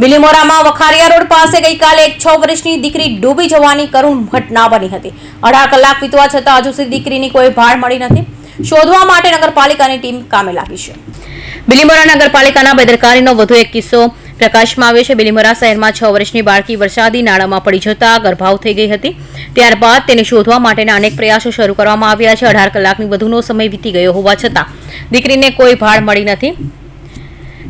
બિલીમોરામાં Vakharia road પાસે ગઈકાલે એક છ વર્ષની દીકરી ડૂબી જવાની કરુણ ઘટના બની હતી. અઢાર કલાક વીતવા છતાં હજુ સુધી દીકરીની કોઈ ભાળ મળી નથી. શોધવા માટે નગરપાલિકાની ટીમ કામે લાગી છે. બિલીમોરા નગરપાલિકાના બેદરકારીનો વધુ એક કિસ્સો પ્રકાશમાં આવ્યો છે. બિલીમોરા શહેરમાં છ વર્ષની બાળકી વરસાદી નાળામાં પડી જતા ગર્ભાવ થઈ ગઈ હતી. ત્યારબાદ તેને શોધવા માટેના અનેક પ્રયાસો શરૂ કરવામાં આવ્યા છે. અઢાર કલાકની વધુનો સમય વીતી ગયો હોવા છતાં દીકરીને કોઈ ભાળ મળી નથી.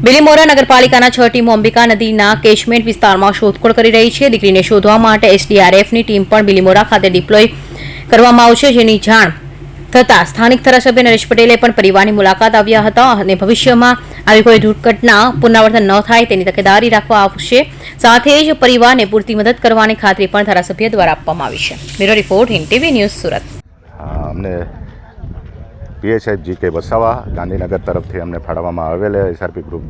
બિલીમોરા નગરપાલિકાના છ ટીમો અંબિકા નદીના કેચમેન્ટ વિસ્તારમાં શોધખોળ કરી રહી છે. દીકરીને શોધવા માટે એસડીઆરએફની ટીમ પણ બિલીમોરા ખાતે ડિપ્લોય કરવામાં આવશે, જેની જાણ થતાં સ્થાનિક ધારાસભ્ય નરેશ પટેલે પણ પરિવારની મુલાકાત આવ્યા હતા અને ભવિષ્યમાં આવી કોઈ દુર્ઘટના પુનરાવર્તન ન થાય તેની તકેદારી રાખવા આવશે. સાથે જ પરિવારને પૂરતી મદદ કરવાની ખાતરી પણ ધારાસભ્ય દ્વારા આપવામાં આવી છે. Bureau report Hind TV news Surat. અમને પીએસઆઈ જી કે વસાવા. ગાંધીનગર તરફથી અમને ફાળવવામાં આવેલ એસઆરપી ગ્રુપ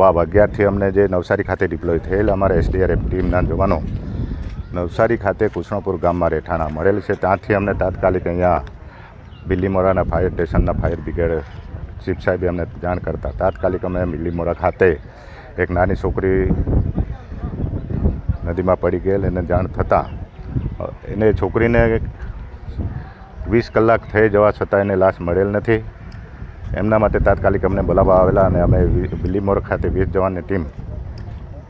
વાવ અગિયારથી અમને જે નવસારી ખાતે ડિપ્લોય થયેલ અમારા એસડીઆરએફ ટીમના જવાનો નવસારી ખાતે કૃષ્ણપુર ગામમાં રહેઠાણા મળેલ છે. ત્યાંથી અમને તાત્કાલિક અહીંયા બિલ્લીમોરાના ફાયર સ્ટેશનના ફાયર બ્રિગેડ ચીફ સાહેબે અમને જાણ કરતા તાત્કાલિક અમે બિલ્લીમોરા ખાતે એક નાની છોકરી નદીમાં પડી ગયેલ. એને જાણ થતાં એને છોકરીને વીસ કલાક થઈ જવા છતાં એને લાશ મળેલ નથી. એમના માટે તાત્કાલિક અમને બોલાવવા આવેલા અને અમે બિલીમોરા ખાતે વીસ જવાનની ટીમ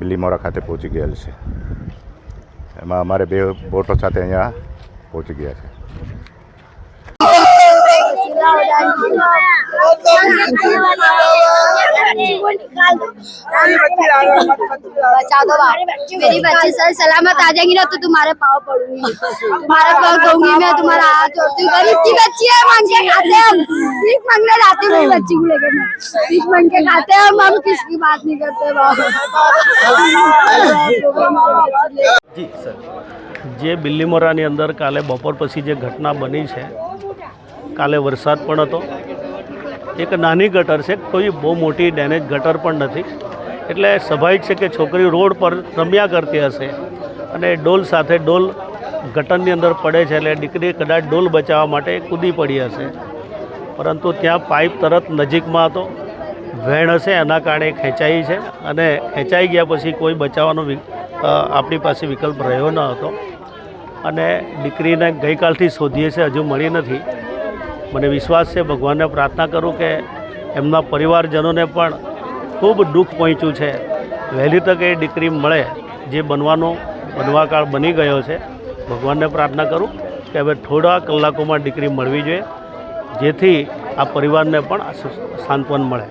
બિલીમોરા ખાતે પહોંચી ગયેલ છે. એમાં અમારે બે બોટો સાથે અહીંયા પહોંચી ગયા છે. बचा दो बाप। मेरी बच्ची सर सलामत आ जाएंगी ना तो तुम्हारे पाँव पड़ूंगी तुम्हारे पाँव दूंगी मैं तुम्हारा हाथ जोड़ती हूँ गरीब की बच्ची है मांग के खाते हैं हम भीख मांगने जाती हूँ मेरी बच्ची को लेकर मैं भीख मांग के खाते हैं हम हम किसकी बात नहीं करते बाप જી સર જે બિલ્લીમોરાની અંદર કાલે બપોર પછી જે ઘટના બની છે કાલે વરસાદ પણ હતો એક નાની ગટર છે, કોઈ બહુ મોટી ડેમેજ ગટર પણ નથી. એટલે સ્વાભાવિક છે કે છોકરી રોડ પર રમ્યા કરતી હશે અને ડોલ સાથે ડોલ ગટરની અંદર પડે છે એટલે દીકરી કદાચ ડોલ બચાવવા માટે કૂદી પડી હશે. પરંતુ ત્યાં પાઇપ તરત નજીકમાં હતો, વેણ હશે, એના કારણે ખેંચાઈ છે અને ખેંચાઈ ગયા પછી કોઈ બચાવવાનો આપણી પાસે વિકલ્પ રહ્યો ન હતો. અને દીકરીને ગઈકાલથી શોધીએ છે, હજુ મળી નથી. મને વિશ્વાસ છે, ભગવાનને પ્રાર્થના કરું કે એમના પરિવારજનોને પણ ખૂબ દુઃખ પહોંચ્યું છે. વહેલી તકે એ દીકરી મળે, જે બનવાનો બનવાકાળ બની ગયો છે. ભગવાનને પ્રાર્થના કરું કે હવે થોડા કલાકોમાં દીકરી મળવી જોઈએ, જેથી આ પરિવારને પણ સાંત્વન મળે.